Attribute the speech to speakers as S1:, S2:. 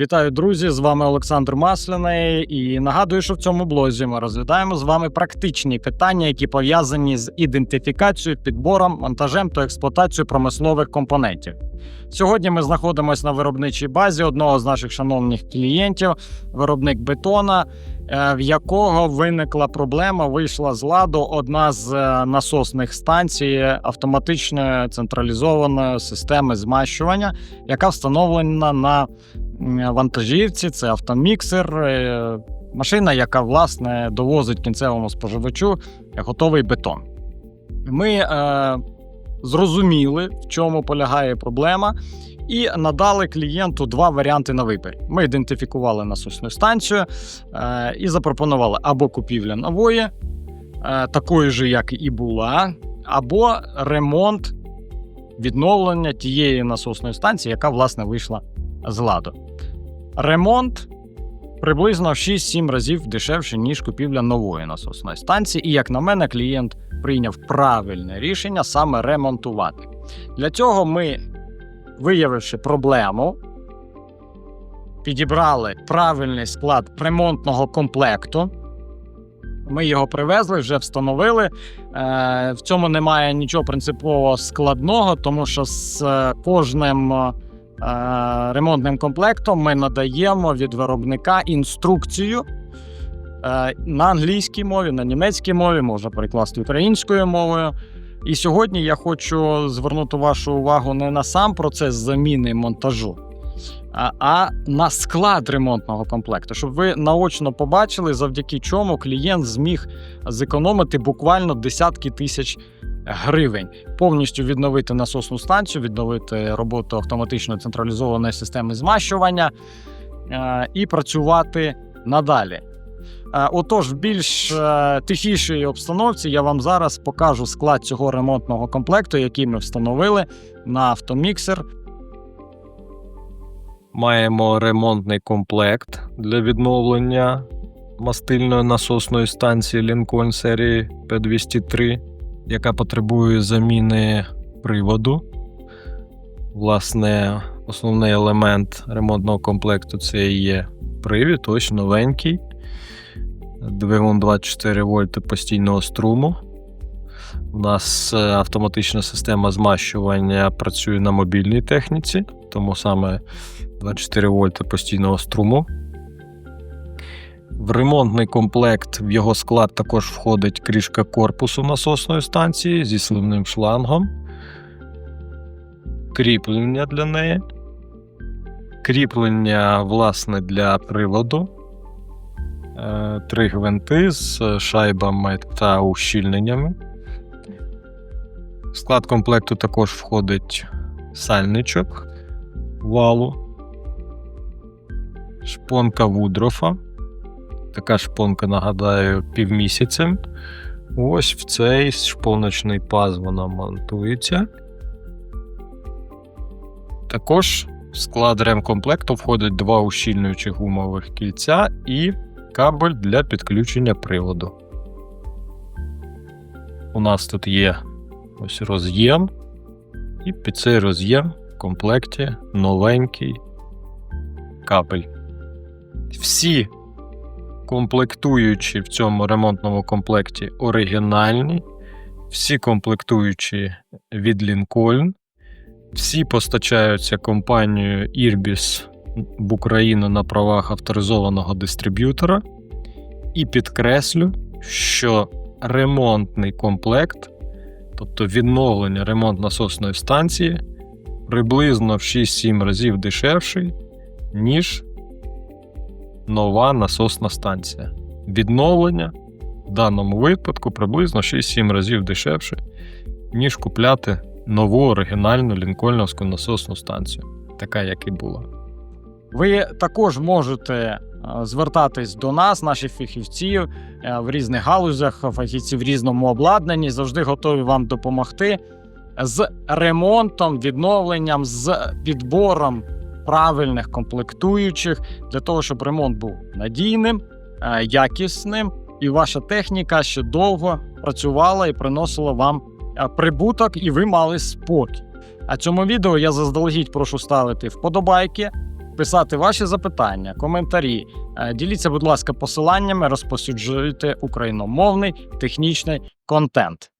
S1: Вітаю, друзі! З вами Олександр Масляний. І нагадую, що в цьому блозі ми розглядаємо з вами практичні питання, які пов'язані з ідентифікацією, підбором, монтажем та експлуатацією промислових компонентів. Сьогодні ми знаходимося на виробничій базі одного з наших шановних клієнтів, виробник бетона, в якого виникла проблема. Вийшла з ладу одна з е, насосних станцій автоматичної централізованої системи змащування, яка встановлена на вантажівці, це автоміксер, е, машина, яка власне довозить кінцевому споживачу готовий бетон. Ми е, зрозуміли, в чому полягає проблема, і надали клієнту два варіанти на вибір. Ми ідентифікували насосну станцію е, і запропонували або купівля нової, е, такої ж, як і була, або ремонт відновлення тієї насосної станції, яка власне вийшла з ладу. Ремонт приблизно в 6-7 разів дешевше, ніж купівля нової насосної станції. І, як на мене, клієнт прийняв правильне рішення саме ремонтувати. Для цього ми, виявивши проблему, підібрали правильний склад ремонтного комплекту. Ми його привезли, вже встановили. Е, В цьому немає нічого принципово складного, тому що з е, кожним е, ремонтним комплектом ми надаємо від виробника інструкцію на англійській мові, на німецькій мові, можна перекласти українською мовою. І сьогодні я хочу звернути вашу увагу не на сам процес заміни монтажу, а, а на склад ремонтного комплекту, щоб ви наочно побачили, завдяки чому клієнт зміг зекономити буквально десятки тисяч гривень, повністю відновити насосну станцію, відновити роботу автоматичної централізованої системи змащування е, і працювати надалі. Е, Отож, в більш е, тихішій обстановці я вам зараз покажу склад цього ремонтного комплекту, який ми встановили на автоміксер.
S2: Маємо ремонтний комплект для відновлення мастильної насосної станції Lincoln серії P203, яка потребує заміни приводу. Власне, основний елемент ремонтного комплекту це є привід, ось новенький. Двигун 24 вольти постійного струму. У нас е, автоматична система змащування працює на мобільній техніці, тому саме 24 вольти постійного струму. В ремонтний комплект в його склад також входить кришка корпусу насосної станції зі сливним шлангом, кріплення для неї, кріплення власне для приводу, е, три гвинти з шайбами та ущільненнями. В склад комплекту також входить сальничок валу, шпонка Вудрофа. Така шпонка, нагадаю, півмісяця. Ось в цей шпоночний паз вона монтується. Також в склад ремкомплекту входить два ущільнюючі гумових кільця і кабель для підключення приводу. У нас тут є ось роз'єм, і під цей роз'єм в комплекті новенький кабель. Всі комплектуючі в цьому ремонтному комплекті оригінальні, всі комплектуючі від Lincoln, всі постачаються компанією Irbis в Україну на правах авторизованого дистриб'ютора. І підкреслю, що ремонтний комплект, тобто відновлення ремонт насосної станції, приблизно в 6-7 разів дешевший, ніж нова насосна станція. Відновлення в даному випадку приблизно 6-7 разів дешевше, ніж купляти нову оригінальну лінкольновську насосну станцію, така як і була.
S1: Ви також можете е, звертатись до нас, наших фахівців е, в різних галузях, фахівці в різному обладнанні, завжди готові вам допомогти з ремонтом, відновленням, з підбором правильних комплектуючих для того, щоб ремонт був надійним, е, якісним, і ваша техніка ще довго працювала і приносила вам прибуток, і ви мали спокій. А цьому відео я заздалегідь прошу ставити вподобайки, писати ваші запитання, коментарі. Е, Діліться, будь ласка, посиланнями, розповсюджуйте україномовний технічний контент.